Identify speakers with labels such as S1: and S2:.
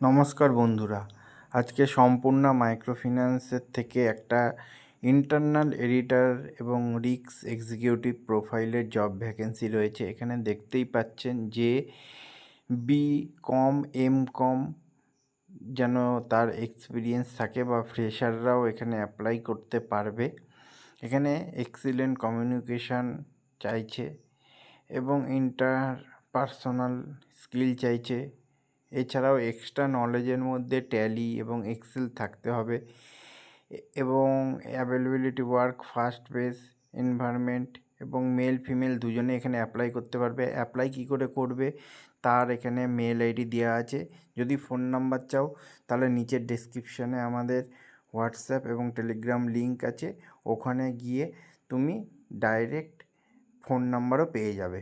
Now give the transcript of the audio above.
S1: নমস্কার বন্ধুরা। আজকে সম্পূর্ণা মাইক্রোফিন্যান্সের থেকে একটা ইন্টারনাল এডিটর এবং রিক্স এক্সিকিউটিভ প্রোফাইলের জব ভ্যাকেন্সি রয়েছে। এখানে দেখতেই পাচ্ছেন যে বি কম, এম কম যেন তার এক্সপিরিয়েন্স থাকে বা ফ্রেশাররাও এখানে অ্যাপ্লাই করতে পারবে। এখানে এক্সিলেন্ট কমিউনিকেশান চাইছে এবং ইন্টার পার্সোনাল স্কিল চাইছে। এছাড়াও এক্সট্রা নলেজের মধ্যে ট্যালি এবং এক্সেল থাকতে হবে। এবং availability work fast base environment এবং মেল ফিমেল দুজনে এখানে অ্যাপ্লাই করতে পারবে। অ্যাপ্লাই কী করে করবে? তার এখানে মেল আইডি দেওয়া আছে। যদি ফোন নাম্বার চাও, তাহলে নিচের ডেসক্রিপশানে আমাদের হোয়াটসঅ্যাপ এবং টেলিগ্রাম লিঙ্ক আছে। ওখানে গিয়ে তুমি ডাইরেক্ট ফোন নাম্বারও পেয়ে যাবে।